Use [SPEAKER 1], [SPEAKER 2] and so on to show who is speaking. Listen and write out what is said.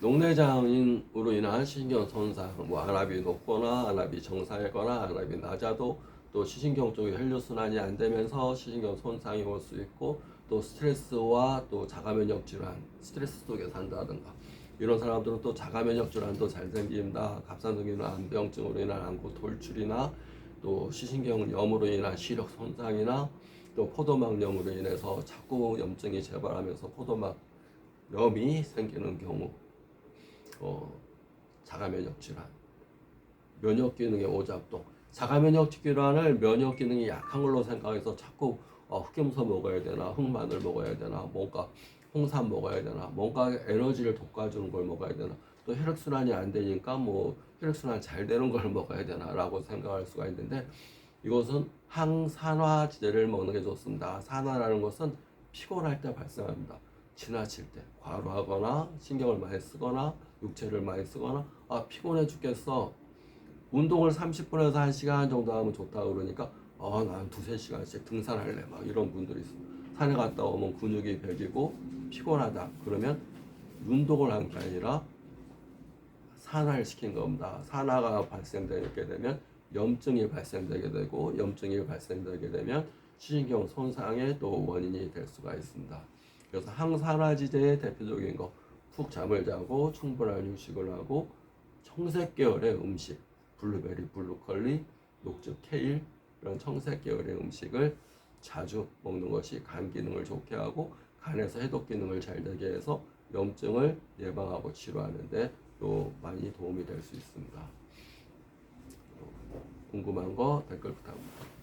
[SPEAKER 1] 녹내장으로 인한 시신경 손상, 뭐 안압이 높거나 안압이 정상이거나 안압이 낮아도 또 시신경 쪽에 혈류 순환이 안 되면서 시신경 손상이 올 수 있고 또 스트레스와 또 자가 면역 질환, 스트레스 속에 산다든가 이런 사람들은 또 자가 면역 질환도 잘 생긴다. 갑상선균 암병증으로 인한 암구 돌출이나 또 시신경 염으로 인한 시력 손상이나 또 포도막염으로 인해서 자꾸 염증이 재발하면서 포도막염이 생기는 경우 어, 자가 면역 질환, 면역 기능의 오작동. 자가 면역 질환을 면역 기능이 약한 걸로 생각해서 자꾸 어, 흑염소 먹어야 되나, 흑마늘 먹어야 되나, 뭔가 홍삼 먹어야 되나, 뭔가 에너지를 돋궈주는 걸 먹어야 되나, 또 혈액 순환이 안 되니까 뭐 혈액 순환 잘 되는 걸 먹어야 되나라고 생각할 수가 있는데 이것은 항산화제를 먹는 게 좋습니다. 산화라는 것은 피곤할 때 발생합니다. 지나칠 때 과로하거나 신경을 많이 쓰거나 육체를 많이 쓰거나 아 피곤해 죽겠어. 운동을 30분에서 1시간 정도 하면 좋다고 그러니까 어난 두세 시간씩 등산할래. 막 이런 분들이 있어. 산에 갔다 오면 근육이 배기고 피곤하다 그러면 운동을 한 게 아니라 산화를 시킨 겁니다. 산화가 발생되게 되면 염증이 발생되게 되고 염증이 발생되게 되면 시신경 손상의 또 원인이 될 수가 있습니다 그래서 항산화지제의 대표적인 거 푹 잠을 자고 충분한 휴식을 하고 청색 계열의 음식 블루베리, 블루컬리, 녹즙 케일 이런 청색 계열의 음식을 자주 먹는 것이 간 기능을 좋게 하고 간에서 해독 기능을 잘 되게 해서 염증을 예방하고 치료하는데 또 많이 도움이 될 수 있습니다. 궁금한 거 댓글 부탁드립니다.